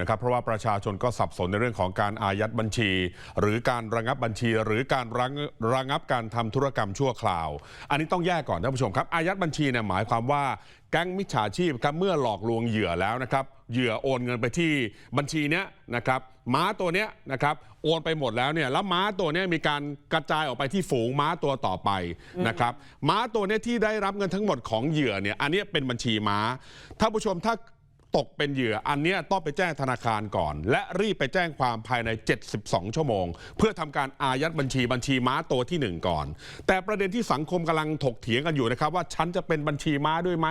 นะครับเพราะว่าประชาชนก็สับสนในเรื่องของการอายัดบัญชี หรือการระงับบัญชี หรือการระงระงับการทำธุรกรรมชั่วคราว อันนี้ต้องแยกก่อนท่านผู้ชมครับ อายัดบัญชีเนี่ยหมายความว่าแก๊งมิจฉาชีพครับเมื่อหลอกลวงเหยื่อแล้วนะครับเหยื่อโอนเงินไปที่บัญชีเนี้ยนะครับม้าตัวเนี้ยนะครับโอนไปหมดแล้วเนี่ยแล้วม้าตัวเนี้ยมีการกระจายออกไปที่ฝูงม้าตัวต่อไปนะครับม้าตัวเนี้ยที่ได้รับเงินทั้งหมดของเหยื่อเนี่ยอันนี้เป็นบัญชีม้าท่านผู้ชมถ้า ตกเป็นเหยื่อ อันเนี้ยต้องไปแจ้งธนาคารก่อน และรีบไปแจ้งความภายใน 72 ชั่วโมง เพื่อทำการอายัดบัญชีบัญชีม้าตัวที่ 1 ก่อน แต่ประเด็นที่สังคมกำลังถกเถียงกันอยู่นะครับว่าฉันจะเป็นบัญชีม้าด้วยไหม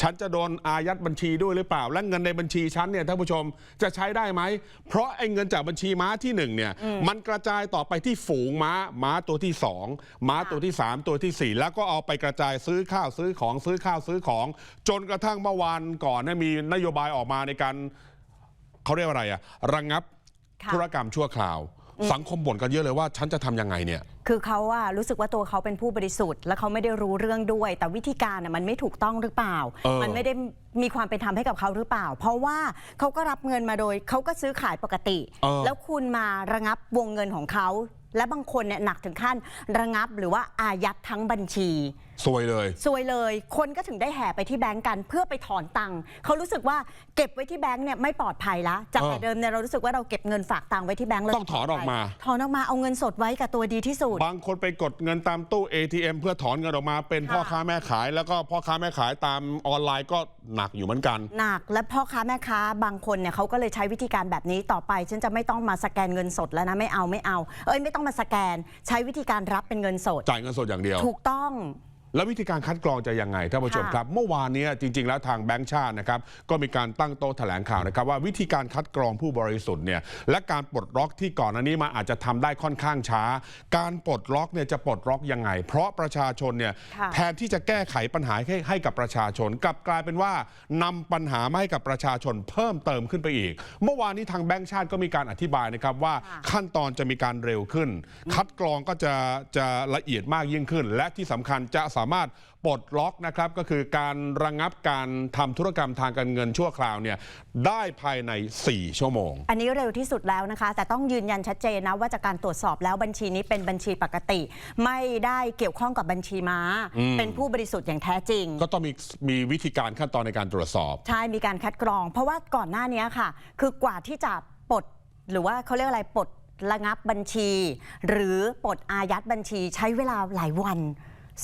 ฉันจะโดนอายัดบัญชีด้วยหรือเปล่า และเงินในบัญชีฉันเนี่ยท่านผู้ชมจะใช้ได้ไหมเพราะไอ้เงินจากบัญชีม้าที่หนึ่งเนี่ยมันกระจายต่อไปที่ฝูงม้าม้าตัวที่สองม้าตัวที่สามตัวที่สี่แล้วก็เอาไปกระจายซื้อข้าวซื้อของซื้อข้าวซื้อของ จนกระทั่งเมื่อวานก่อนเนี่ยมีนโยบายออกมาในการเขาเรียกว่าอะไรอะระงับค่ะ ธุรกรรมชั่วคราว สังคมบ่นกันเยอะเลยว่าฉันจะทำยังไงเนี่ย คือเขาอะรู้สึกว่าตัวเขาเป็นผู้บริสุทธิ์ และเขาไม่ได้รู้เรื่องด้วย แต่วิธีการน่ะมันไม่ถูกต้องหรือเปล่า เออ มันไม่ได้มีความเป็นธรรมให้กับเขาหรือเปล่า เพราะว่าเขาก็รับเงินมาโดยเขาก็ซื้อขายปกติ เออ แล้วคุณมาระงับวงเงินของเขา และบางคนเนี่ยหนักถึงขั้นระงับหรือว่าอายัดทั้งบัญชี ซวยเลย ซวยเลย คนก็ถึงได้แห่ไปที่แบงก์กันเพื่อไปถอนตังค์เขารู้สึกว่าเก็บไว้ที่แบงก์เนี่ยไม่ปลอดภัยละ จากเออแต่เดิมเนี่ยเรารู้สึกว่าเราเก็บเงินฝากตังค์ไว้ที่แบงก์เลยต้องถอนออกมา ถอนออกมาเอาเงินสดไว้กับตัวดีที่สุด บางคนไปกดเงินตามตู้ ATM เพื่อถอนเงินออกมาเป็นค่ะพ่อค้าแม่ขาย แล้วก็พ่อค้าแม่ขายตามออนไลน์ก็หนักอยู่เหมือนกัน หนักและพ่อค้าแม่ค้าบางคนเนี่ยเขาก็เลยใช้วิธีการแบบนี้ต่อไป ฉันจะไม่ต้องมาสแกนเงินสดแล้วนะไม่เอาไม่เอา เอ้ยไม่ต้องมาสแกน ใช้วิธีการรับเป็นเงินสด จ่ายเงินสดอย่างเดียว ถูกต้อง แล้ววิธีการคัดกรองจะยังไงท่านผู้ชมค่ะครับ เมื่อวานเนี้จริง ๆ แล้วทางแบงก์ชาตินะครับก็มีการตั้งโต๊ะแถลงข่าวนะครับว่าวิธีการคัดกรองผู้บริสุทธิ์เนี่ยและการปลดล็อกที่ก่อนหน้านี้มาอาจจะทำได้ค่อนข้างช้า การปลดล็อกเนี่ยจะปลดล็อกยังไง เพราะประชาชนเนี่ยค่ะแทนที่จะแก้ไขปัญหาให้ให้กับประชาชน กลับกลายเป็นว่านำปัญหามาให้กับประชาชนเพิ่มเติมขึ้นไปอีก เมื่อวานนี้ทางแบงก์ชาติก็มีการอธิบายนะครับว่าค่ะขั้นตอนจะมีการเร็วขึ้น คัดกรองก็จะจะละเอียดมากยิ่งขึ้น และที่สำคัญจะสามารถปลดล็อกนะครับก็คือการระงับการทำธุรกรรมทางการเงินชั่วคราวเนี่ยได้ภายใน 4 ชั่วโมง อันนี้เร็วที่สุดแล้วนะคะ แต่ต้องยืนยันชัดเจนนะว่าจากการตรวจสอบแล้วบัญชีนี้เป็นบัญชีปกติ ไม่ได้เกี่ยวข้องกับบัญชีม้าอืมเป็นผู้บริสุทธิ์อย่างแท้จริง ก็ต้องมีมีวิธีการขั้นตอนในการตรวจสอบ ใช่มีการคัดกรอง เพราะว่าก่อนหน้านี้ค่ะ คือกว่าที่จะปลดหรือว่าเขาเรียกอะไรปลดระงับบัญชี หรือปลดอายัดบัญชีใช้เวลาหลายวัน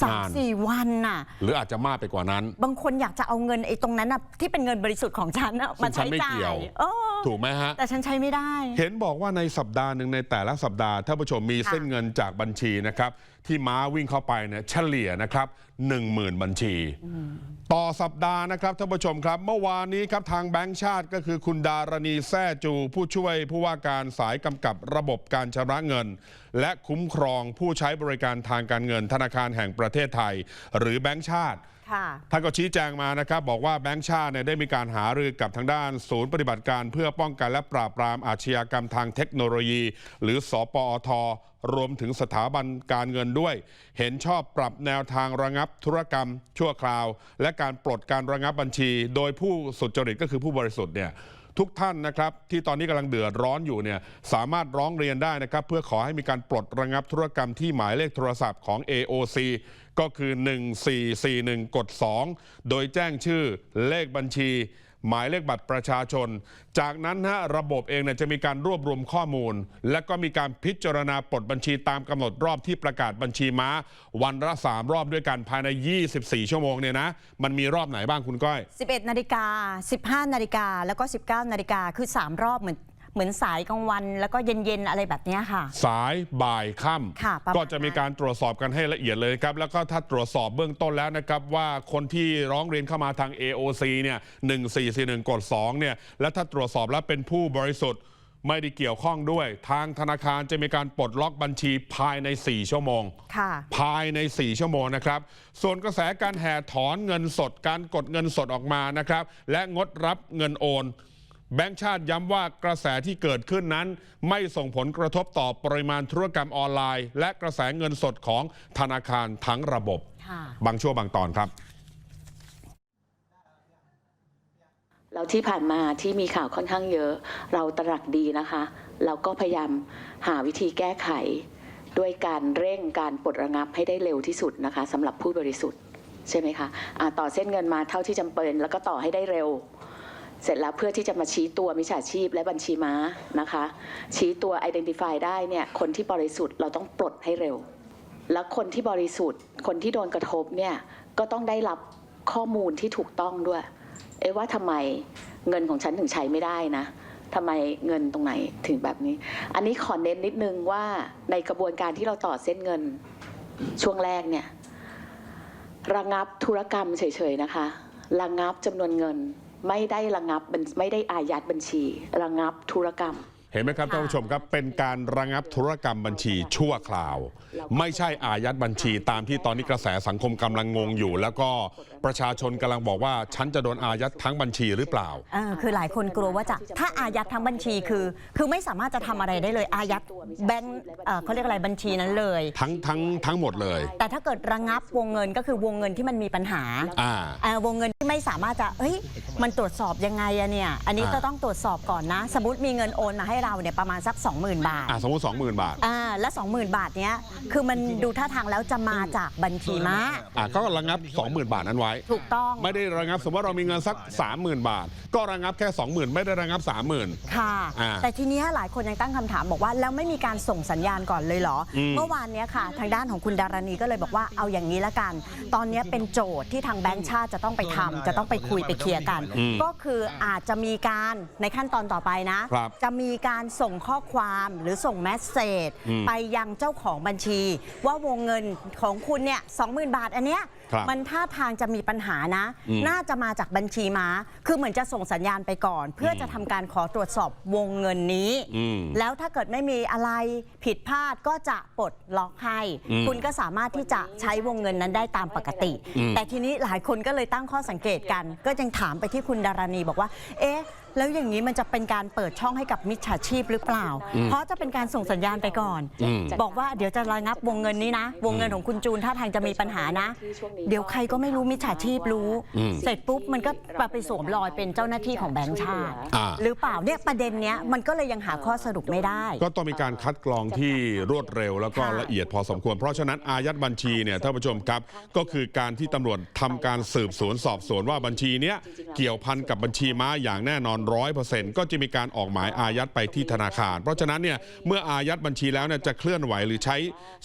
สามนาน สี่วันน่ะ หรืออาจจะมากไปกว่านั้น บางคนอยากจะเอาเงินไอ้ตรงนั้นน่ะที่เป็นเงินบริสุทธิ์ของฉันน่ะมาซึ่งฉัใช้นไม่จ่าเกี่ยยว เออถูกไหมฮะ แต่ฉันใช้ไม่ได้ เห็นบอกว่าในสัปดาห์หนึ่งในแต่ละสัปดาห์ท่านผู้ชมมีค่ะเส้นเงินจากบัญชีนะครับที่ม้าวิ่งเข้าไปเนี่ยเฉลี่ยนะครับ10,000 บัญชี ต่อสัปดาห์นะครับท่านผู้ชมครับ เมื่อวานนี้ครับทางแบงก์ชาติก็คือคุณดารณีแซ่จู ผู้ช่วยผู้ว่าการสายกำกับระบบการชำระเงิน และคุ้มครองผู้ใช้บริการทางการเงินธนาคารแห่งประเทศไทย หรือแบงก์ชาติค่ะ ท่านก็ชี้แจงมานะครับ บอกว่าแบงก์ชาติเนี่ยได้มีการหารือกับทางด้านศูนย์ปฏิบัติการเพื่อป้องกันและปราบปรามอาชญากรรมทางเทคโนโลยี หรือสปอทรวมถึงสถาบันการเงินด้วย เห็นชอบปรับแนวทางระงับธุรกรรม ชั่วคราว และการปลดการระงับบัญชี โดยผู้สุจริตก็คือผู้บริสุทธิ์เนี่ย ทุกท่านนะครับที่ตอนนี้กำลังเดือดร้อนอยู่เนี่ยสามารถร้องเรียนได้นะครับเพื่อขอให้มีการปลดระงับธุรกรรมที่หมายเลขโทรศัพท์ของ AOC ก็คือ 1441กด2โดยแจ้งชื่อเลขบัญชี หมายเลขบัตรประชาชน จากนั้นฮะระบบเองเนี่ยจะมีการรวบรวมข้อมูล และก็มีการพิจารณาปลดบัญชีตามกำหนดรอบที่ประกาศบัญชีม้า วันละ3รอบด้วยกันภายใน 24 ชั่วโมงเนี่ยนะมันมีรอบไหนบ้างคุณก้อย 11 นาฬิกา 15 นาฬิกาแล้วก็ 19 นาฬิกาคือ 3 รอบเหมือน เหมือนสายกลางวันแล้วก็เย็นๆอะไรแบบเนี้ยค่ะ สายบ่ายค่ค่ะประมาณำก็จะมีการตรวจสอบกันให้ละเอียดเลยครับ แล้วก็ถ้าตรวจสอบเบื้องต้นแล้วนะครับ ว่าคนที่ร้องเรียนเข้ามาทาง AOC เนี่ย1441กด2เนี่ยและถ้าตรวจสอบแล้วเป็นผู้บริสุทธิ์ไม่ได้เกี่ยวข้องด้วย ทางธนาคารจะมีการปลดล็อกบัญชีภายใน 4 ชั่วโมง ค่ะ ภายใน 4 ชั่วโมงนะครับ ส่วนกระแสการแห่ถอนเงินสด การกดเงินสดออกมานะครับ และงดรับเงินโอน แบงก์ชาติย้ำว่ากระแสที่เกิดขึ้นนั้น ไม่ส่งผลกระทบต่อปริมาณธุรกรรมออนไลน์ และกระแสเงินสดของธนาคารทั้งระบบค่ะบางช่วงบางตอนครับแล้วที่ผ่านมาที่มีข่าวค่อนข้างเยอะ เราตระหนักดีนะคะ เราก็พยายามหาวิธีแก้ไข ด้วยการเร่งการปลดระงับให้ได้เร็วที่สุดนะคะสำหรับผู้บริสุทธิ์ใช่ไหมคะอ่าต่อเส้นเงินมาเท่าที่จำเป็น แล้วก็ต่อให้ได้เร็ว เสร็จแล้วเพื่อที่จะมาชี้ตัวมิจฉาชีพและบัญชีม้านะคะ ชี้ตัว identify ได้เนี่ยคนที่บริสุทธิ์เราต้องปลดให้เร็ว แล้วคนที่บริสุทธิ์ คนที่โดนกระทบเนี่ยก็ต้องได้รับข้อมูลที่ถูกต้องด้วย เอ๊ะว่าทำไมเงินของฉันถึงใช้ไม่ได้นะทำไมเงินตรงไหนถึงแบบนี้ อันนี้ขอเน้นนิดนึงว่าในกระบวนการที่เราต่อเส้นเงินช่วงแรกเนี่ยระงับธุรกรรมเฉยๆนะคะ ระงับจำนวนเงิน ไม่ได้ระงับไม่ได้อายัดบัญชี ระงับธุรกรรม เห็นไหมครับท่านผู้ชมครับเป็นการระงับธุรกรรมบัญชีชั่วคราว ไม่ใช่อายัดบัญชีตามที่ตอนนี้กระแสสังคมกำลังงงอยู่ แล้วก็ประชาชนกำลังบอกว่า ฉันจะโดนอายัดทั้งบัญชีหรือเปล่าเออคือหลายคนกลัวว่าจะถ้าอายัดทั้งบัญชีคือ คือไม่สามารถจะทำอะไรได้เลยอายัดแบงค์เอ่อเขาเรียกอะไรบัญชีนั้นเลย ทั้งทั้งทั้งหมดเลย แต่ถ้าเกิดระงับวงเงินก็คือวงเงินที่มันมีปัญหาอ่าเอ่อวงเงินที่ไม่สามารถจะเฮ้ยมันตรวจสอบยังไงอะเนี่ยอันนี้อ่าจะต้องตรวจสอบก่อนนะ สมมติมีเงินโอนมาให้เราเนี่ยประมาณสัก 20,000 บาทอ่าสมมติ20,000บาทอ่าและ 20,000 บาทเนี้ยคือมันดูท่าทางแล้วจะมาจากบัญชีม้าอ่าก็ระงับ 20,000 บาทนั้นไว้ ถูกต้อง ไม่ได้ระงับ สมมติว่าเรามีเงินสัก 30,000 บาท ก็ระงับแค่ 20,000 ไม่ได้ระงับ 30,000 ค่ะ อ่าแต่ทีเนี้ยหลายคนยังตั้งคำถามบอกว่า แล้วไม่มีการส่งสัญญาณก่อนเลยเหรออมเมื่อวานเนี้ยค่ะ ทางด้านของคุณดารณีก็เลยบอกว่าเอาอย่างนี้ละกัน ตอนเนี้ยเป็นโจทย์ที่ทางแบงค์ชาติจะต้องไปทำจะต้องไปคุยไปเคลียร์กัน ก็คืออาจจะมีการในขั้นตอนต่อไปนะ ครับ จะมีการส่งข้อความหรือส่งแมสเซจอืมไปยังเจ้าของบัญชี ว่าวงเงินของคุณเนี่ยสองหมื่นบาทอันเนี้ยครับมันท่าทางจะมีปัญหานะอืมน่าจะมาจากบัญชีม้า คือเหมือนจะส่งสัญญาณไปก่อน เพื่อจะทำการขอตรวจสอบวงเงินนี้อืมแล้วถ้าเกิดไม่มีอะไรผิดพลาดก็จะปลดล็อกให้อืมคุณก็สามารถที่จะใช้วงเงินนั้นได้ตามปกติอืมแต่ทีนี้หลายคนก็เลยตั้งข้อสังเกตกัน ก็ยังถามไปที่คุณดารณีบอกว่า เอ๊ะ แล้วอย่างนี้มันจะเป็นการเปิดช่องให้กับมิจฉาชีพหรือเปล่า เพราะจะเป็นการส่งสัญญาณไปก่อนอืมบอกว่าเดี๋ยวจะระงับวงเงินนี้นะ วงเงินของคุณจูนถ้าทางจะมีปัญหานะ เดี๋ยวใครก็ไม่รู้มิจฉาชีพรู้อืมเสร็จปุ๊บมันก็ไปสวมรอยเป็นเจ้าหน้าที่ของแบงก์ชาติอ่าหรือเปล่าเนี่ยประเด็นเนี้ยมันก็เลยยังหาข้อสรุปไม่ได้ ก็ต้องมีการคัดกรองที่รวดเร็วแล้วก็ค่ะละเอียดพอสมควร เพราะฉะนั้นอายัดบัญชีเนี่ยท่านผู้ชมครับก็คือการที่ตำรวจทำการสืบสวนสอบสวนว่าบัญชีเนี้ยเกี่ยวพันกับบัญชีม้าอย่างแน่นอนร้อยเปอร์เซ็นต์ก็จะมีการออกหมายอายัดไปที่ธนาคาร เพราะฉะนั้นเนี่ยเมื่ออายัดบัญชีแล้วเนี่ยจะเคลื่อนไหวหรือใช้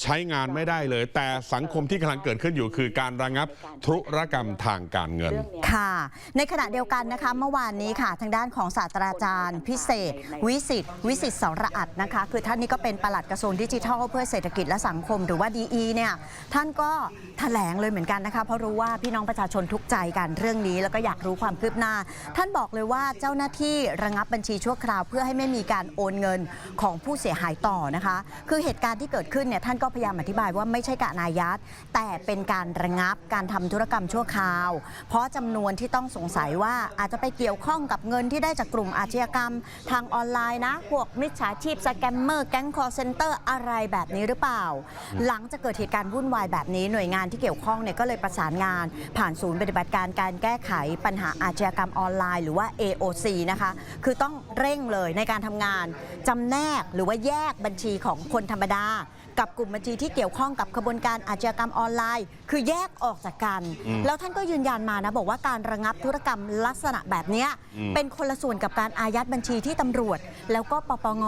ใช้งานไม่ได้เลย แต่สังคมที่กำลังเกิดขึ้นอยู่คือการระงับธุรกรรมทางการเงิน ค่ะ ในขณะเดียวกันนะคะเมื่อวานนี้ค่ะ ทางด้านของศาสตราจารย์ พิเศษ วิสิตวิสิตสระอัดนะคะ คือท่านนี้ก็เป็นปลัดกระทรวงดิจิทัล เพื่อเศรษฐกิจและสังคมหรือว่าดีเนี่ยท่านก็แถลงเลยเหมือนกันนะคะเพราะรู้ว่าพี่น้องประชาชนทุกใจกันเรื่องนี้แล้วก็อยากรู้ความคืบหน้า ท่านบอกเลยว่าเจ้าหน้าที่ระงับบัญชีชั่วคราว เพื่อให้ไม่มีการโอนเงินของผู้เสียหายต่อนะคะ คือเหตุการณ์ที่เกิดขึ้นเนี่ยท่านก็พยายามอธิบายว่าไม่ใช่การอายัดแต่เป็นการระงับการทำธุรกรรมชั่วคราว เพราะจำนวนที่ต้องสงสัยว่าอาจจะไปเกี่ยวข้องกับเงินที่ได้จากกลุ่มอาชญากรรม ทางออนไลน์นะพวกมิจฉาชีพสแกมเมอร์แก๊งคอร์เซนเตอร์อะไรแบบนี้หรือเปล่า หลังจากเกิดเหตุการณ์วุ่นวายแบบนี้หน่วยงานที่เกี่ยวข้องเนี่ยก็เลยประสานงาน ผ่านศูนย์ปฏิบัติการการแก้ไขปัญหาอาชญากรรมออนไลน์ หรือว่า AOC นะคะ คือต้องเร่งเลยในการทำงานจำแนกหรือว่าแยกบัญชีของคนธรรมดา กับกลุ่มบัญชีที่เกี่ยวข้องกับขบวนการอาชญากรรมออนไลน์ คือแยกออกจากกัน แล้วท่านก็ยืนยันมานะ บอกว่าการระงับธุรกรรมลักษณะแบบเนี้ยอืมเป็นคนละส่วนกับการอายัดบัญชีที่ตำรวจ แล้วก็ปปง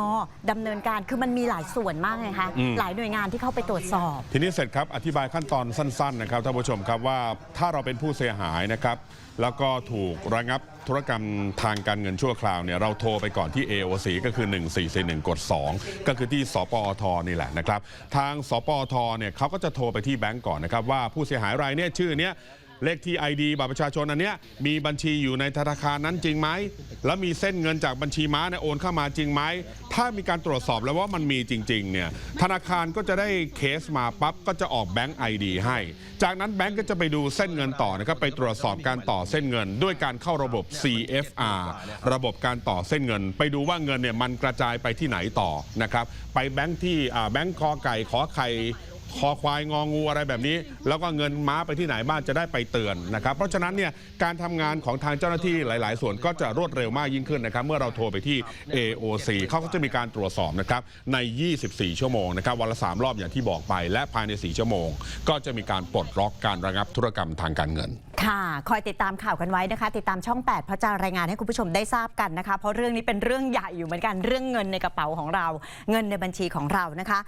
ดำเนินการคือมันมีหลายส่วนมากไงคะอืมหลายหน่วยงานที่เข้าไปตรวจสอบ ทีนี้เสร็จครับอธิบายขั้นตอนสั้น ๆ นะครับท่านผู้ชมครับว่าถ้าเราเป็นผู้เสียหายนะครับ แล้วก็ถูกระงับธุรกรรมทางการเงินชั่วคราวเนี่ยเราโทรไปก่อนที่ AOC ก็คือ 1441กด2ก็คือที่สปอทนี่แหละนะครับ ทางสปอทเนี่ยเขาก็จะโทรไปที่แบงก์ก่อนนะครับว่าผู้เสียหายรายเนี่ยชื่อเนี้ย เลขที่ ID บัตรประชาชนอันเนี้ยมีบัญชีอยู่ในธนาคารนั้นจริงไหมแล้วมีเส้นเงินจากบัญชีม้าเนี่ยโอนเข้ามาจริงไหมถ้ามีการตรวจสอบแล้วว่ามันมีจริงๆเนี่ยธนาคารก็จะได้เคสมาปั๊บก็จะออกแบงก์ไอดีให้ จากนั้นแบงก์ก็จะไปดูเส้นเงินต่อนะครับไปตรวจสอบการต่อเส้นเงิน ด้วยการเข้าระบบ CFR ระบบการต่อเส้นเงิน ไปดูว่าเงินเนี่ยมันกระจายไปที่ไหนต่อนะครับไปแบงก์ที่แบงก์คอไก่ขอไข่ คอควายงองูอะไรแบบนี้ แล้วก็เงินม้าไปที่ไหนบ้างจะได้ไปเตือนนะครับ เพราะฉะนั้นเนี่ยการทำงานของทางเจ้าหน้าที่หลาย ๆ ส่วนก็จะรวดเร็วมากยิ่งขึ้นนะครับ เมื่อเราโทรไปที่ AOC เขาก็จะมีการตรวจสอบนะครับใน 24 ชั่วโมงนะครับวันละ 3 รอบอย่างที่บอกไป และภายใน 4 ชั่วโมง ก็จะมีการปลดล็อกการระงับธุรกรรมทางการเงิน ค่ะ คอยติดตามข่าวกันไว้นะคะ ติดตามช่อง 8 เพราะจะรายงานให้คุณผู้ชมได้ทราบกันนะคะ เพราะเรื่องนี้เป็นเรื่องใหญ่อยู่เหมือนกันเรื่องเงินในกระเป๋าของเรา เงินในบัญชีของเรานะคะ